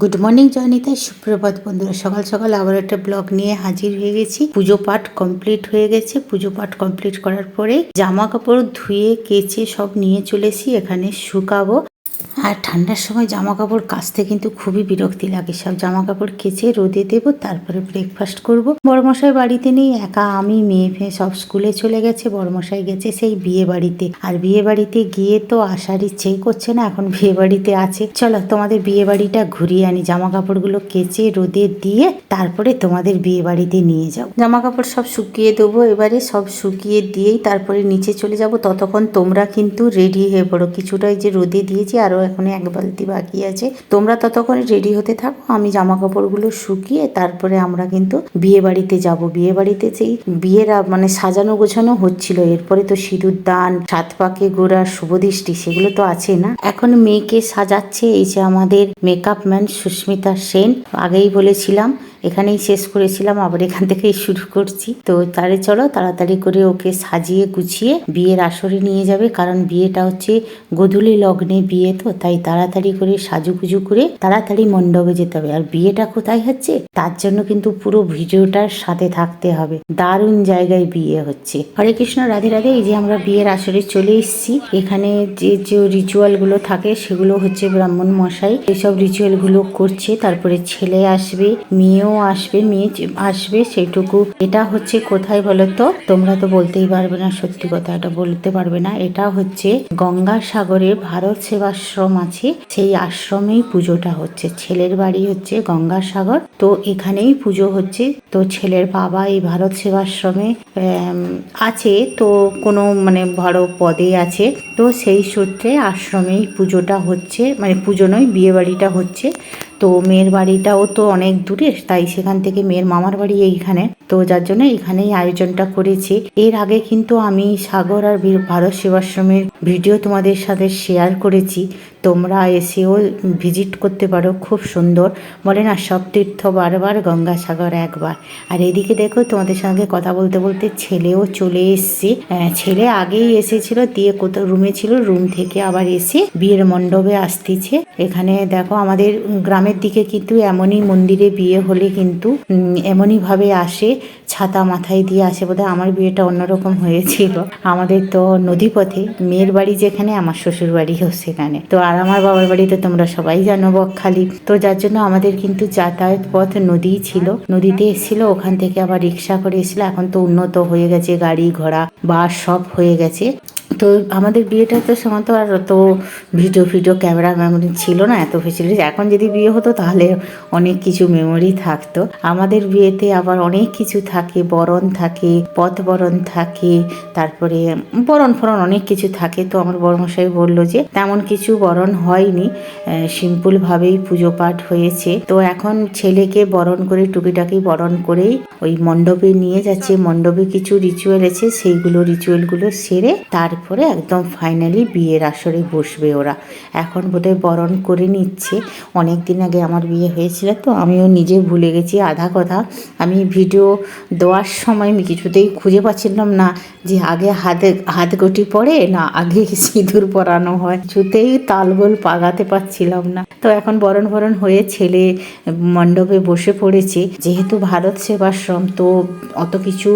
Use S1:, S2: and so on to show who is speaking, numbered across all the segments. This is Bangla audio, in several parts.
S1: গুড মর্নিং জয়নিতা সুপ্রভাত, বন্ধুরা। সকাল সকাল আবার একটা ব্লগ নিয়ে হাজির হয়ে গেছি। পুজো পাঠ কমপ্লিট হয়ে গেছে। পুজো পাঠ কমপ্লিট করার পরে জামা কাপড় ধুয়ে, কেচে সব নিয়ে চলেছি। এখানে শুকাবো। আর ঠান্ডার সময় জামা কাপড় কাচতে কিন্তু খুবই বিরক্তি লাগে। সব জামা কাপড় কেচে রোদে দেব, তারপরে ব্রেকফাস্ট করব। বড়মশাই বাড়িতে নেই, একা আমি, মেয়ে ফেয়ে সব স্কুলে চলে গেছে, বড়মশাই গেছে সেই বিয়ে বাড়িতে। আর বিয়ে বাড়িতে গিয়ে তো আসার ইচ্ছেই করছে না, এখন বিয়ে বাড়িতে আছে। চলো তোমাদের বিয়ে বাড়িটা ঘুরিয়ে আনি জামা কাপড়গুলো কেচে রোদে দিয়ে তারপরে তোমাদের বিয়ে বাড়িতে নিয়ে যাও জামা কাপড় সব শুকিয়ে দেবো, এবারে সব শুকিয়ে দিয়েই তারপরে নিচে চলে যাব। ততক্ষণ তোমরা কিন্তু রেডি হয়ে পড়ো। কিছুটাই যে রোদে দিয়েছি, আরও এখন এক বালতি বাকি আছে। তোমরা ততক্ষণে রেডি হতে থাকো, আমি জামা কাপড়গুলো শুকিয়ে তারপরে আমরা কিন্তু বিয়ে বাড়িতে যাব। বিয়ে বাড়িতে সেই বিয়ের মানে সাজানো গোছানো হচ্ছিল, এরপরে তো সিঁদুর দান, সাত পাকে গোড়া শুভদৃষ্টি, সেগুলো তো আছে না। এখন মেয়েকে সাজাচ্ছে এই যে আমাদের মেকআপ ম্যান সুস্মিতা সেন। আগেই বলেছিলাম এখানেই শেষ করেছিলাম, আবার এখান থেকেই শুরু করছি। তো তারে চলো তাড়াতাড়ি করে ওকে সাজিয়ে গুছিয়ে বিয়ের আসরে নিয়ে যাবে, কারণ বিয়েটা হচ্ছে গোধূলি লগ্নে বিয়ে তো, তাই তাড়াতাড়ি করে সাজুগুজু করে তাড়াতাড়ি মণ্ডপে যেতে হবে। আর বিয়েটা কোথায় হচ্ছে? তার জন্য কিন্তু পুরো ভিডিওটার সাথে থাকতে হবে। দারুণ জায়গায় বিয়ে হচ্ছে। হরে কৃষ্ণ, রাধে রাধে, এই যে আমরা বিয়ের আসরে চলে এসেছি। এখানে যে যে রিচুয়ালগুলো থাকে, সেগুলো হচ্ছে ব্রাহ্মণ মশাই, এইসব রিচুয়ালগুলো করছে। তারপরে ছেলে আসবে, মেয়েও আসবে মেয়ে? আসবে সেইটুকু। এটা হচ্ছে কোথায় বলো তো তোমরা তো বলতেই পারবে না, সত্যি কথা এটা বলতে পারবে না। এটা হচ্ছে গঙ্গাসাগরে ভারত সেবাশ্রম আছে। সেই আশ্রমেই পুজোটা হচ্ছে। ছেলের বাড়ি হচ্ছে গঙ্গাসাগর। তো এখানেই পুজো হচ্ছে। তো ছেলের বাবা এই ভারত সেবাশ্রমে আছে। তো কোনো মানে বড় পদে আছে। তো সেই সূত্রে আশ্রমেই পুজোটা হচ্ছে। মানে পুজো নয় বিয়ে বাড়িটা হচ্ছে। তো মেয়ের বাড়িটাও তো অনেক দূরে তাই সেখান থেকে মেয়ের মামার বাড়ি এইখানে। তো যার জন্য এখানেই আয়োজনটা করেছি। এর আগে কিন্তু আমি সাগর আর ভারত সেবাশ্রমের ভিডিও তোমাদের সাথে শেয়ার করেছি। তোমরা এসেও ভিজিট করতে পারো খুব সুন্দর। বলে না সব তীর্থ বারবার গঙ্গাসাগর একবার। আর এদিকে দেখো তোমাদের সঙ্গে কথা বলতে বলতে ছেলেও চলে এসছে। ছেলে আগেই এসেছিল দিয়ে কোথাও রুমে ছিল রুম থেকে আবার এসে বিয়ের মণ্ডপে আসতেছে। এখানে দেখো আমাদের গ্রামের দিকে কিন্তু এমনই মন্দিরে বিয়ে হলে কিন্তু উম, এমনই ভাবে আসে। ছাতা মাথায় দিয়ে আসে বোধহয়। আমার বিয়েটা অন্যরকম হয়েছিল। আমাদের তো নদীপথে, মেয়ের বাড়ি যেখানে, আমার শ্বশুর হোক সেখানে। তো আর আমার বাবার বাড়িতে তোমরা সবাই জানো বকখালি। তো যার জন্য আমাদের কিন্তু যাতায়াত পথ নদী ছিল। নদীতে এসেছিল, ওখান থেকে আবার রিক্সা করে এসেছিল। এখন তো উন্নত হয়ে গেছে গাড়ি ঘোড়া বাস সব হয়ে গেছে। তো আমাদের বিয়েটা তো সময় তো আর তো ভিডিও ভিডিও ক্যামেরা মেমোরি ছিল না, এত ফেসিলিটি এখন যদি বিয়ে হতো তাহলে অনেক কিছু মেমোরি থাকতো। আমাদের বিয়েতে আবার অনেক কিছু থাকে, বরণ থাকে, পথ বরণ থাকে, তারপরে বরণ ফরণ অনেক কিছু থাকে। তো আমার বড়মশাই বলল যে, তেমন কিছু বরণ হয়নি সিম্পলভাবেই পুজো পাঠ হয়েছে। তো এখন ছেলেকে বরণ করে, টুকিটাকি বরণ করেই ওই মণ্ডপে নিয়ে যাচ্ছে। মণ্ডপে কিছু রিচুয়াল আছে, সেইগুলো রিচুয়ালগুলো সেরে তারপরে একদম ফাইনালি বিয়ের আসরে বসবে ওরা। এখন বোধহয় বরণ করে নিচ্ছে। অনেক দিন আগে আমার বিয়ে হয়েছিল তো আমিও নিজে ভুলে গেছি আধা কথা। আমি ভিডিও দেওয়ার সময় আমি কিছুতেই খুঁজে পাচ্ছিলাম না যে আগে হাতে, হাত গটি পড়ে না আগে সিঁদুর পরানো হয়। কিছুতেই তালগোল পাগাতে পারছিলাম না। তো এখন বরণ বরণ হয়ে ছেলে মণ্ডপে বসে পড়েছে। যেহেতু ভারত সেবাশ্রম, তো অত কিছু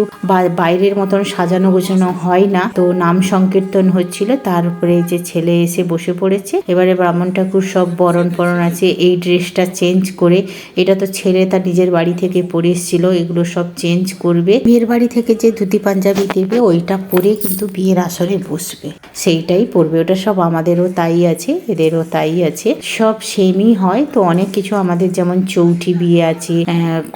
S1: বাইরের মতন সাজানো গোছানো হয় না। তো নাম সংকীর্তন হচ্ছিল। তারপরে যে ছেলে এসে বসে পড়েছে। এবারে ব্রাহ্মণ ঠাকুর সব বরণ পরণ আছে। এই ড্রেসটা চেঞ্জ করে, এটা তো ছেলে তার নিজের বাড়ি থেকে পরে এসেছিল, এগুলো সব চেঞ্জ করবে। বিয়ের বাড়ি থেকে যে ধুতি পাঞ্জাবি দেবে, ওইটা পরে কিন্তু বিয়ের আসরে বসবে। সেইটাই পরবে। ওটা সব আমাদেরও তাই আছে, এদেরও তাই আছে। সব সেমই হয়। তো অনেক কিছু আমাদের যেমন চৌঠি বিয়ে আছে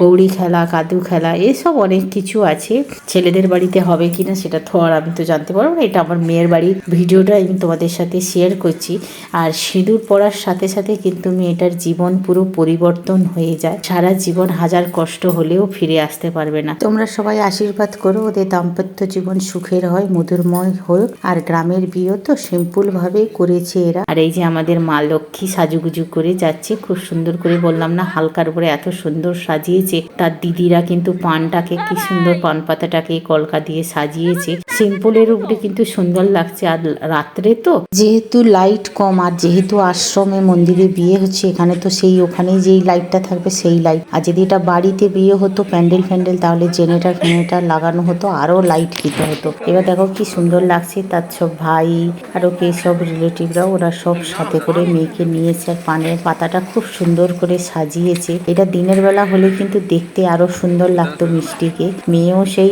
S1: কৌড়ি খেলা, কাদু খেলা, এসব অনেক কিছু আছে। ছেলেদের বাড়িতে হবে কিনা সেটা তো আর আমি তো জানতে পারব না। এটা আমার মেয়ের বাড়ির ভিডিওটা আমি তোমাদের সাথে শেয়ার করছি। আর সিঁদুর পড়ার সাথে সাথে কিন্তু মেয়েটার জীবন পুরো পরিবর্তন হয়ে যায়। সারা জীবন হাজার কষ্ট হলেও ফিরে আসতে পারবে না। তোমরা সবাই আশীর্বাদ করো, ওদের দাম্পত্য জীবন সুখের হয়, মধুরময় হোক। আর গ্রামের বিয়ে তো সিম্পল ভাবে করেছে এরা। আর এই যে আমাদের মা লক্ষ্মী সাজুগুজু করে যাচ্ছে, খুব সুন্দর করে বললাম না, হালকার উপরে এত সুন্দর সাজিয়েছে। তার দিদিরা কিন্তু পানটাকে, কি সুন্দর পান পাতাটাকে কলকা দিয়ে সাজিয়েছে। সিম্পলের উপরে কিন্তু সুন্দর লাগছে আর রাত্রে তো? যেহেতু লাইট কম, আর যেহেতু আশ্রমে মন্দিরে বিয়ে হচ্ছে, এখানে তো সেই ওখানে যেই লাইটটা থাকবে সেই লাইট আর যদি এটা বাড়িতে বিয়ে হতো, প্যান্ডেল ফ্যান্ডেল, তাহলে জেনারেটার ফেনারেটার লাগানো হতো, আরও লাইট দিতে হতো। এবার দেখো কি সুন্দর লাগছে, তার সব ভাই আরও কে সব রিলেটিভরা ওরা সব সাথে করে মেয়েকে নিয়েছে, আর পানের পাতাটা খুব সুন্দর করে সাজিয়েছে। এটা দিনের বেলা হলে কিন্তু দেখতে আরও সুন্দর লাগতো মিষ্টিকে। মেয়েও সেই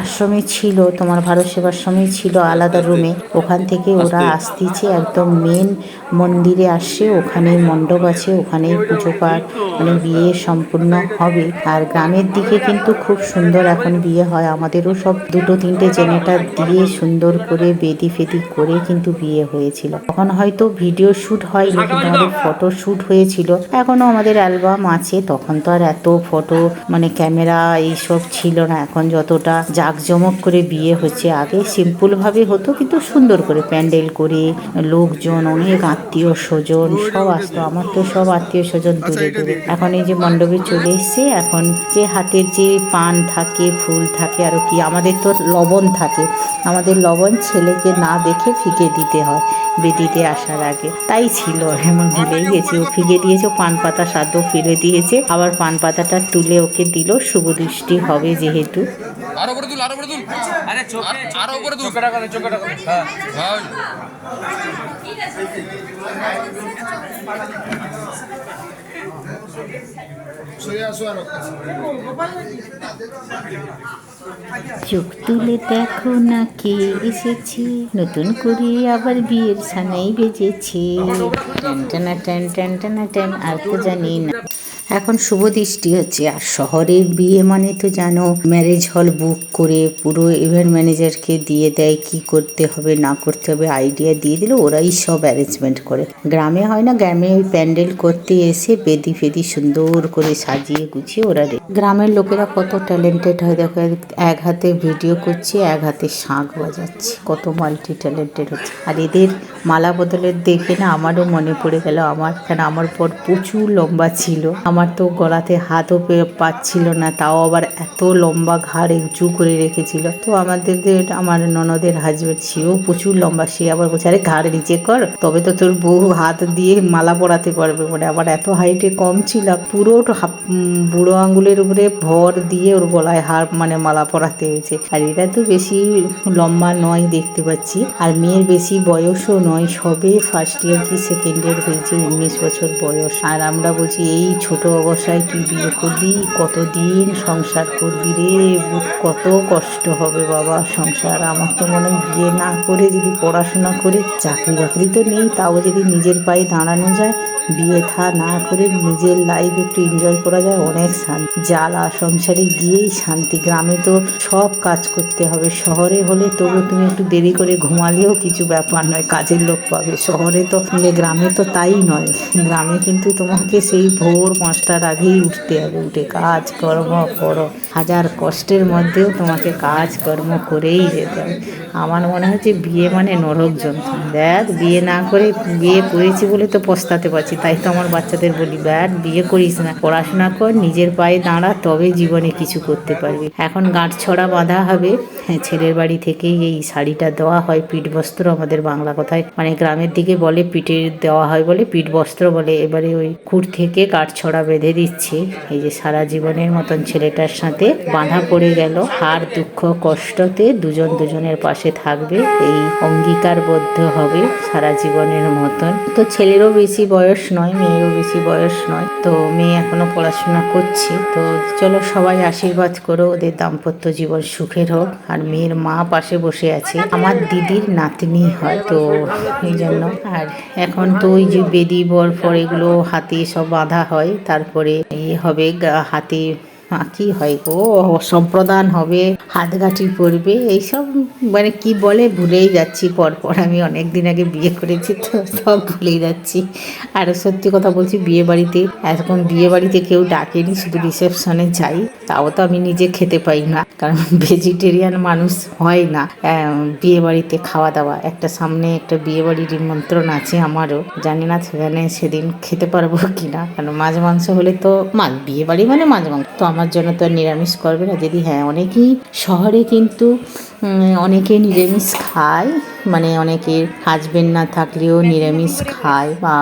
S1: আশ্রমে ছিল, তোমার ভারত সেবাশ্রমে ছিল, আলাদা রুমে ওখান থেকে ওরা আসতেছে একদম মেন মন্দিরে আসছে ওখানেই মণ্ডপ আছে ওখানেই পুজো পাঠ মানে বিয়ে সম্পূর্ণ হবে। আর গ্রামের দিকে কিন্তু খুব সুন্দর এখন বিয়ে হয়। আমাদেরও সব দুটো তিনটে জেনেটার দিয়ে সুন্দর করে বেদি ফেদি করে কিন্তু বিয়ে হয়েছিল। তখন হয়তো ভিডিও শ্যুট হয়নি কিন্তু আমাদের ফটো শ্যুট হয়েছিল। এখনও আমাদের অ্যালবাম আছে তখন তো আর এত ফটো মানে ক্যামেরা এইসব ছিল না। এখন যতটা জাঁকজমক করে বিয়ে হচ্ছে আগে সিম্পল ভাবে হতো কিন্তু সুন্দর করে প্যান্ডেল করে লোকজন অনেক আত্মীয় স্বজন সব আসতো। আমার তো সব আত্মীয় স্বজন দূরে দূরে। এখন এই যে মণ্ডপে চলে এসছে এখন যে হাতের যে পান থাকে ফুল থাকে আরও কি আমাদের তো লবণ থাকে। আমাদের লবণ ছেলেকে না দেখে ফিকে দিতে হয়। বেদিতে আসার আগে। তাই ছিল এমন ভুলেই গেছে। ও ফিরে দিয়েছে পান পাতা স্বাদ ফেলে দিয়েছে। আবার পান পাতাটা তুলে ওকে দিল শুভ দৃষ্টি হবে যেহেতু।
S2: আরও উপরে তুল আরও উপরে তুল।
S3: আরে চোখে
S2: আরও উপরে তুল।
S3: চোখে টাকা চোখে টাকা হ্যাঁ।
S2: ভাই।
S1: চোখ তুলে দেখো না কে এসেছে। নতুন করে আবার বিয়ের সানাই বেজেছে। টেন টেন টেন টেন, টেনা, আর তো জানি না। এখন শুভ দৃষ্টি হচ্ছে, আর শহরের বিয়ে মানে তো জানো ম্যারেজ হল বুক করে পুরো ইভেন্ট ম্যানেজারকে দিয়ে দেয় কি করতে হবে, না করতে হবে আইডিয়া দিয়ে দিলে, ওরাই সব অ্যারেঞ্জমেন্ট করে। গ্রামে হয় না, গ্রামে ওই প্যান্ডেল করতে এসে বেদি ফেদি সুন্দর করে সাজিয়ে গুছিয়ে ওরা গ্রামের লোকেরা কত ট্যালেন্টেড হয়, দেখো, এক- এক হাতে ভিডিও করছে, এক হাতে শাঁখ বাজাচ্ছে। কত মাল্টি ট্যালেন্টেড হচ্ছে। আর এদের মালা বদলের দেখে না আমারও মনে পড়ে গেল, আমার, কেন আমার পর প্রচুর লম্বা ছিল। আমার তো গলাতে হাতও পাচ্ছিল না, তাও আবার এত লম্বা ঘাড়ে উঁচু করে রেখেছিল। তো আমাদের আমার ননদের হাজবেন্ড সেও প্রচুর লম্বা, সে আবার বলছে, আরে ঘাড় নিচে কর, তবে তো তোর বউ হাত দিয়ে মালা পরাতে পারবে। মানে আবার এত হাইটে কম ছিল, পুরো বুড়ো আঙ্গুলের উপরে ভর দিয়ে ওর গলায় হার মানে মালা পরাতে হয়েছে। আর এটা তো বেশি লম্বা নয় দেখতে পাচ্ছি, আর মেয়ের বেশি বয়সও নয়, সবে ফার্স্ট ইয়ার কি সেকেন্ড ইয়ার হয়েছে, উনিশ বছর বয়স। আর আমরা বলছি, এই ছোট অবস্থায় তুই বিয়ে করবি, কতদিন সংসার করবি রে? কত কষ্ট হবে বাবা সংসার। আমার তো মনে হয় বিয়ে না করে যদি পড়াশোনা করে চাকরি বাকরি তো নেই, তাও যদি নিজের পায়ে দাঁড়ানো যায় বিয়ে থা না করে নিজের লাইফ একটু এনজয় করা যায়, অনেক শান্তি। জ্বালা সংসারে গিয়েই শান্তি। গ্রামে তো সব কাজ করতে হবে। শহরে হলে তবু তুমি একটু দেরি করে ঘুমালেও কিছু ব্যাপার নয়, কাজের লোক পাবে। শহরে তো মানে গ্রামে তো তাই নয়। গ্রামে কিন্তু তোমাকে সেই ভোর পাঁচটার আগেই উঠতে হবে। উঠে কাজ কর্ম করো। হাজার কষ্টের মধ্যেও তোমাকে কাজ কর্ম করেই যেতে হবে। আমার মনে হচ্ছে বিয়ে মানে নরক যন্ত্রণা। দেখ, বিয়ে না করে, বিয়ে করেছি বলে তো পস্তাতে পারছি তাই তো আমার বাচ্চাদের বলি ব্যাট বিয়ে করিস না। পড়াশোনা কর, নিজের পায়ে দাঁড়া, তবে জীবনে কিছু করতে পারবি। এখন গাঁট ছড়া বাঁধা হবে। ছেলের বাড়ি থেকেই এই শাড়িটা দেওয়া হয়, পিঠ বস্ত্র আমাদের বাংলা কথায়। মানে গ্রামের দিকে বলে পিঠে দেওয়া হয় বলে, পিঠ বস্ত্র বলে। এবারে ওই খুঁট থেকে কাঠ ছড়া বেঁধে দিচ্ছে। এই যে সারা জীবনের মতন ছেলেটার সাথে বাঁধা পড়ে গেল। হার, দুঃখ, কষ্টতে দুজন দুজনের পাশে থাকবে। এই অঙ্গীকারবদ্ধ হবে সারা জীবনের মতন। তো ছেলেরও বেশি বয়স নয়, মেয়েরও বেশি বয়স নয়। তো মেয়ে এখনও পড়াশোনা করছে। তো চলো সবাই আশীর্বাদ করো, ওদের দাম্পত্য জীবন সুখের হোক। আর মেয়ের মা পাশে বসে আছে। আমার দিদির নাতনি হয় তো এই জন্য। আর এখন তো ওই যে বেদি, বর, ফর এগুলো হাতে সব বাঁধা হয়। তারপরে ইয়ে হবে হাতে কি হয় গো? সম্প্রদান হবে হাতগাঁটি পড়বে এইসব মানে কি বলে? ভুলেই যাচ্ছি। পরপর আমি অনেক দিন আগে বিয়ে করেছি, তো সব ভুলেই যাচ্ছি। আর সত্যি কথা বলছি বিয়ে বাড়িতে এখন বিয়ে বাড়িতে কেউ ডাকেনি, শুধু রিসেপশনে যাই। তাও তো আমি নিজে খেতে পাই না, কারণ ভেজিটেরিয়ান মানুষ হয় না। বিয়ে বাড়িতে খাওয়া দাওয়া, একটা সামনে একটা বিয়ে বাড়ির নিমন্ত্রণ আছে আমারও, জানি না সেখানে সেদিন খেতে পারব কি না কারণ মাছ মাংস হলে তো মাছ বিয়ে বাড়ি মানে মাছ মাংস। তো আমার জন্য তো আর নিরামিষ করবে না। যদি হ্যাঁ অনেকেই শহরে কিন্তু অনেকে নিরামিষ খায় মানে অনেকের হাজবেন্ড না থাকলেও নিরামিষ খায় বা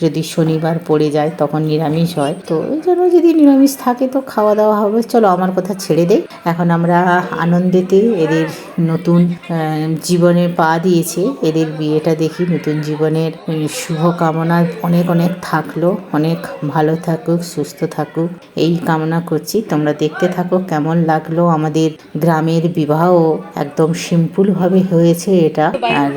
S1: যদি শনিবার পড়ে যায় তখন নিরামিষ হয়। তো এই জন্য যদি নিরামিষ থাকে তো খাওয়া দাওয়া হবে। চলো আমার কথা ছেড়ে দেই। এখন আমরা আনন্দেতে এদের নতুন আহ, জীবনে পা দিয়েছে। এদের বিয়েটা দেখি নতুন জীবনের উম, শুভ কামনা অনেক অনেক থাকল। অনেক ভালো থাকুক সুস্থ থাকুক। এই কামনা করছি। তোমরা দেখতে থাকো কেমন লাগল আমাদের গ্রামের বিবাহ। একদম সিম্পল ভাবে হয়েছে এটা। আর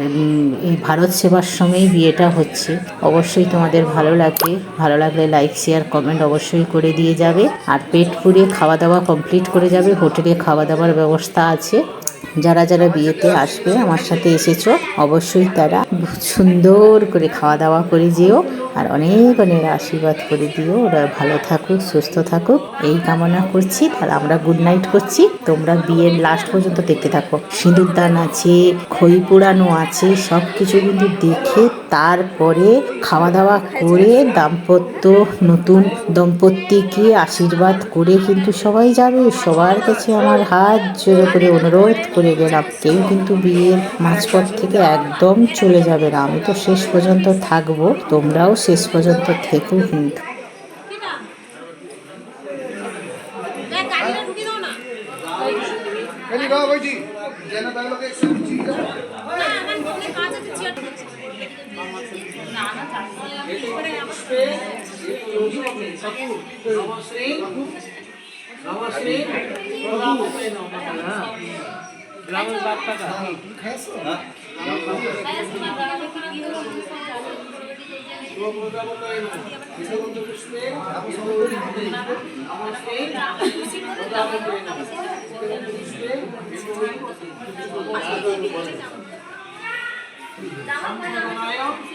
S1: এই ভারত সেবার সময় বিয়েটা হচ্ছে। অবশ্যই তোমাদের ভালো লাগবে। ভালো লাগলে লাইক শেয়ার কমেন্ট অবশ্যই করে দিয়ে যাবে। আর পেট পুড়িয়ে খাওয়া দাওয়া কমপ্লিট করে যাবে। হোটেলে খাওয়া দাওয়ার ব্যবস্থা আছে। যারা যারা বিয়েতে আসবে আমার সাথে এসেছ, অবশ্যই তারা সুন্দর করে খাওয়া দাওয়া করে যেও আর অনেক অনেক আশীর্বাদ করে দিও। ওরা ভালো থাকুক, সুস্থ থাকুক। এই কামনা করছি তাহলে আমরা গুড নাইট করছি। তোমরা বিয়ের লাস্ট পর্যন্ত দেখতে থাকো। সিঁদুর দান আছে, খই পোড়ানো আছে সব কিছু কিন্তু দেখে তারপরে খাওয়া দাওয়া করে দাম্পত্য নতুন দম্পতিকে আশীর্বাদ করে কিন্তু সবাই যাবে। সবার কাছে আমার হাত জোরে করে অনুরোধ করে গেলাম কেউ কিন্তু বিয়ের মাঝপথ থেকে একদম চলে যাবে না। আমি তো শেষ পর্যন্ত থাকব তোমরাও শেষ পর্যন্ত থেকো কিন্তু।
S3: গাড়িটা ঢুকে দাও না
S4: খালি বাবা বইটি যেন তার লোকে একসাথে ঠিক আছে
S3: না আমার ফোনে কাজ আছে চেয়ার না না চাই
S4: এটা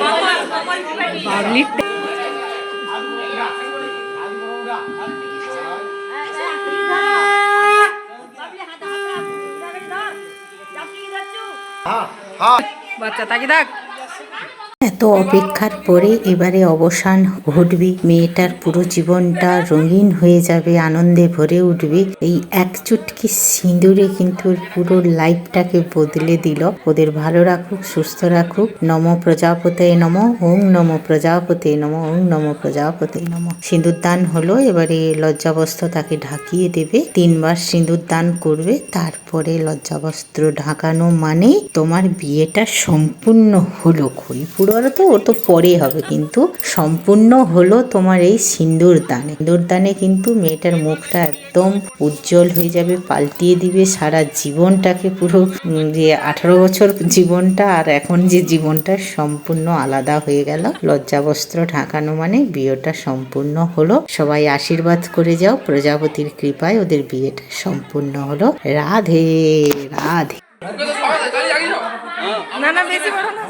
S4: প্রবলেম কি আছে
S5: বাচ্চা তাকি থাক।
S1: এত অপেক্ষার পরে এবারে অবসান ঘটবে। মেয়েটার পুরো জীবনটা রঙিন হয়ে যাবে, আনন্দে ভরে উঠবে। এই এক চুটকি সিঁদুরে কিন্তু পুরো লাইফটাকে বদলে দিল। ওদের ভালো রাখুক, সুস্থ রাখুক। নম প্রজাপতে নম, ওং নম প্রজাপতে নম, ওং নম প্রজাপতে নম। সিঁদুর দান হলো, এবারে লজ্জাবস্ত্র তাকে ঢাকিয়ে দেবে। তিনবার সিঁদুর দান করবে, তারপরে লজ্জাবস্ত্র ঢাকানো মানে তোমার বিয়েটা সম্পূর্ণ হলো খড়িপুর তো ও তো পরে হবে। কিন্তু সম্পূর্ণ হলো তোমার এই সিন্দুর দানে। সিন্দুর দানে কিন্তু মেয়েটার মুখটা একদম উজ্জ্বল হয়ে যাবে, পাল্টিয়ে দিবে সারা জীবনটাকে পুরো যে আঠারো বছর জীবনটা আর এখন যে জীবনটা সম্পূর্ণ আলাদা হয়ে গেল। লজ্জাবস্ত্র ঢাকানো মানে বিয়েটা সম্পূর্ণ হলো। সবাই আশীর্বাদ করে যাও, প্রজাপতির কৃপায় ওদের বিয়েটা সম্পূর্ণ হলো। রাধে রাধে।
S2: সবাই গাড়ি লাগিয়ে যাও
S5: না।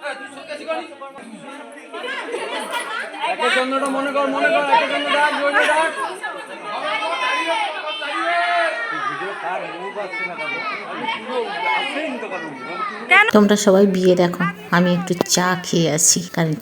S4: হ্যাঁ হ্যাঁ
S2: মনে এ খিলা
S5: লকি লকি মুখ সারা
S1: তোমরা সবাই বিয়ে দেখো। আমি একটু চা খেয়ে আসি, কারণ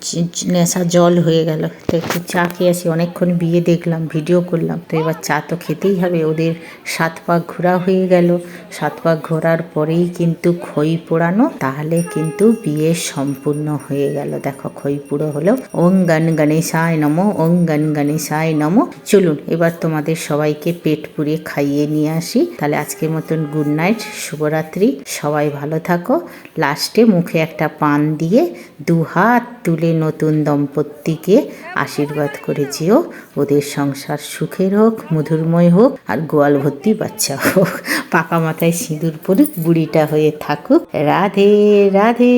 S1: নেশা জল হয়ে গেল। তো একটু চা খেয়ে আসি, অনেকক্ষণ বিয়ে দেখলাম, ভিডিও করলাম। তো এবার চা তো খেতেই হবে, ওদের সাত পাক ঘোরা হয়ে গেল। সাত পাক ঘোরার পরেই কিন্তু খই পোড়ানো, তাহলে কিন্তু বিয়ে সম্পূর্ণ হয়ে গেল। দেখো, খই পুরো হলো। ওং গণ গণেশায় নমো, ওং গণ গণেশায় নমো। চলুন, এবার তোমাদের সবাইকে পেট পুড়িয়ে খাইয়ে নিয়ে আসি। তাহলে আজকের মতন গুড নাইট শুভরাত্রি। সবাই ভালো থাকো। লাস্টে মুখে একটা পান দিয়ে দু হাত তুলে নতুন দম্পতিকে আশীর্বাদ করে যেও। ওদের সংসার সুখের হোক, মধুরময় হোক, আর গোয়াল ভর্তি বাচ্চা হোক। পাকা মাথায় সিঁদুর পড়ুক বুড়িটা হয়ে থাকুক। রাধে রাধে।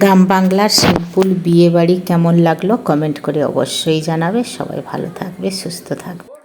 S1: গ্রাম বাংলার সিম্পল বিয়ে বাড়ি কেমন লাগল কমেন্ট করে অবশ্যই জানাবে। সবাই ভালো থাকবে, সুস্থ থাকবে।